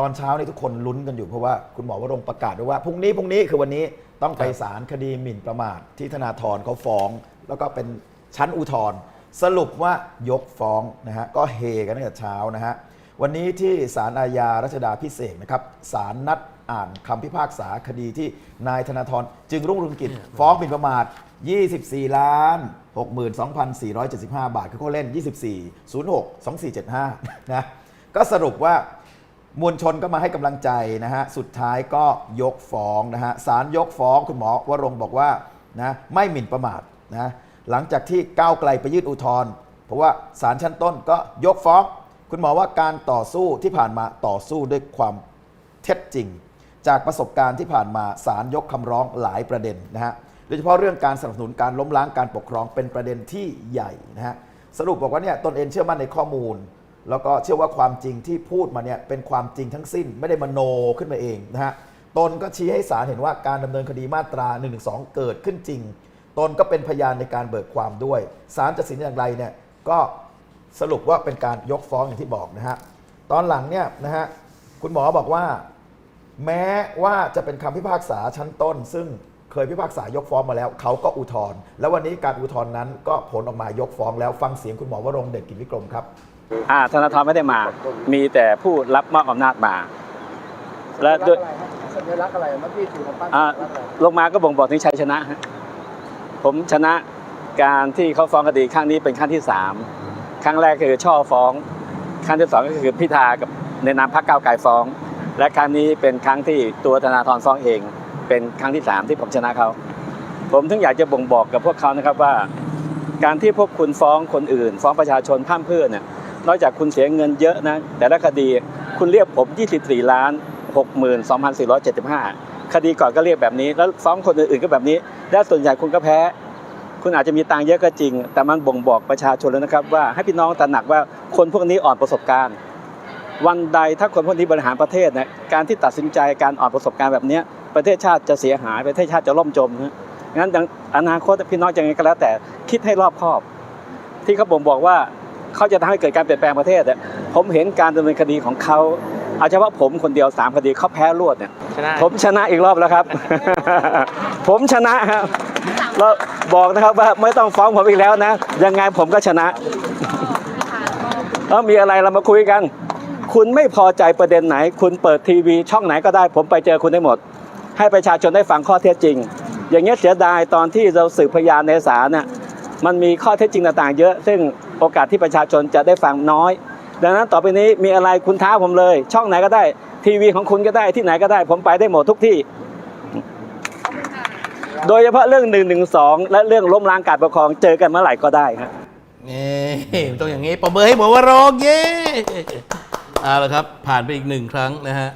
ตอนเช้านี่ทุกคนลุ้นกันอยู่เพราะว่าคุณหมอวรงค์ประกาศไว้ว่าพรุ่งนี้พรุ่งนี้คือวันนี้ต้องไปศาลคดีหมิ่นประมาทที่ธนาธรเขาฟ้อง แล้วก็เป็นชั้นอุทธรณ์สรุปว่ายกฟ้องนะฮะก็เฮกันตั้งแต่เช้านะฮะวันนี้ที่ศาลอาญารัชดาพิเศษกนะครับศาลนัดอ่านคำพิพากษาคดีที่นายธนาธรจึงรุ่งเรืองกิจ ฟ้องหมิ่นประมาท 24 ล้าน 62,475 บาท คือเขาเล่น 24 06 2475 นะก็สรุปว่า มวลชนก็มาให้กำลังใจนะฮะ สุดท้ายก็ยกฟ้องนะฮะศาลยกฟ้องคุณหมอวรงบอกว่านะไม่หมิ่นประมาทนะหลังจากที่ก้าวไกลไปยื่นอุทธรณ์เพราะว่าศาลชั้นต้นก็ยกฟ้อง คุณหมอว่าการต่อสู้ที่ผ่านมาต่อสู้ด้วยความเท็จจริง จากประสบการณ์ที่ผ่านมาศาลยกคำร้องหลายประเด็นนะฮะโดยเฉพาะเรื่องการสนับสนุนการล้มล้างการปกครองเป็นประเด็นที่ใหญ่นะฮะสรุปบอกว่าเนี่ยตนเองเชื่อมั่นในข้อมูล แล้วก็เชื่อว่าความจริงที่พูดมาเนี่ยเป็นความจริงทั้งสิ้นไม่ได้มโนขึ้นมาเองนะฮะตนก็ชี้ให้ศาลเห็นว่าการดำเนินคดีมาตรา1นึเกิดขึ้นจริง ตนก็เป็นพยานในการเบิกความด้วยศาลจะสินอย่างไรเนี่ยก็สรุปว่าเป็นการยกฟ้องอย่างที่บอกนะฮะตอนหลังเนี่ยนะฮะคุณหมอบอกว่า แม้ว่าจะเป็นคำพิพากษาชั้นต้น ซึ่งเคยพิพากษายกฟ้องมาแล้ว เขาก็อุทธรณ์แล้ววันนี้การอุทธรณ์นั้นก็ผลออกมายกฟ้องแล้วฟังเสียงคุณหมอวรงเดชกิจวิกรมครับ อ่าธนาธรไม่ได้มา มีแต่ผู้รับมอบอำนาจมา และด้วยสัญลักษณ์อะไรเมื่อกี้ถือของปั้นอ่าสัญลักษณ์อะไรลงมาก็บ่งบอกถึงชัยชนะฮะผมชนะการที่เขาฟ้องคดีครั้งนี้เป็นครั้งที่สามครั้งแรกคือช่อฟ้องครั้งที่สองก็คือพิธากับในนามพรรคก้าวไกลฟ้อง และครั้งนี้เป็นครั้งที่ตัวธนาธรฟ้องเอง เป็นครั้งที่สามที่ผมชนะเขาผมถึงอยากจะบ่งบอกกับพวกเขานะครับว่า การที่พวกคุณฟ้องคนอื่น ฟ้องประชาชนพร่ำเพรื่อเนี่ย นอกจากคุณเสียเงินเยอะนะ แต่ละคดีคุณเรียกผม 24 ล้าน 62,475 คดีก่อนก็เรียกแบบนี้ แล้วฟ้องคนอื่นๆก็แบบนี้ และส่วนใหญ่คุณก็แพ้ คุณอาจจะมีตังเยอะก็จริง แต่มันบ่งบอกประชาชนแล้วนะครับ ว่าให้พี่น้องตระหนักว่าคนพวกนี้อ่อนประสบการณ์ วันใดถ้าคนพวกนี้บริหารประเทศนะการที่ตัดสินใจการอ่อนประสบการณ์แบบนี้ประเทศชาติจะเสียหายประเทศชาติจะล่มจมนะงั้นอนาคตพี่น้องจะยังไงก็แล้วแต่คิดให้รอบคอบ ที่เขาบ่งบอกว่า เขาจะทำให้เกิดการเปลี่ยนแปลงประเทศอะผมเห็นการดำเนินคดีของเขาเอาเฉพาะผมคนเดียวสามคดีเขาแพ้รวดเนี่ยชนะผมชนะอีกรอบแล้วครับ ผมชนะครับแล้วบอกนะครับว่าไม่ต้องฟ้องผมอีกแล้วนะ ยังไงผมก็ชนะแล้วมีอะไรเรามาคุยกัน คุณไม่พอใจประเด็นไหน คุณเปิดทีวีช่องไหนก็ได้ ผมไปเจอคุณได้หมด ให้ประชาชนได้ฟังข้อเท็จจริง อย่างเงี้ยเสียดายตอนที่เราสืบพยานในศาลเนี่ย มันมีข้อเท็จจริงต่างๆ เยอะ ซึ่งโอกาสที่ประชาชนจะได้ฟังน้อย ดังนั้นต่อไปนี้มีอะไรคุณท้าผมเลย ช่องไหนก็ได้ ทีวีของคุณก็ได้ที่ไหนก็ได้ ผมไปได้หมดทุกที่ โดยเฉพาะเรื่อง1นึและเรื่องล้มล้างการปกครองเจอกันเมื่อไหร่ก็ได้ครับนี่ต้องอย่างนี้ปรบมือให้หมอวรงเย้เอาละครับ ผ่านไปอีกหนึ่งครั้งนะฮะ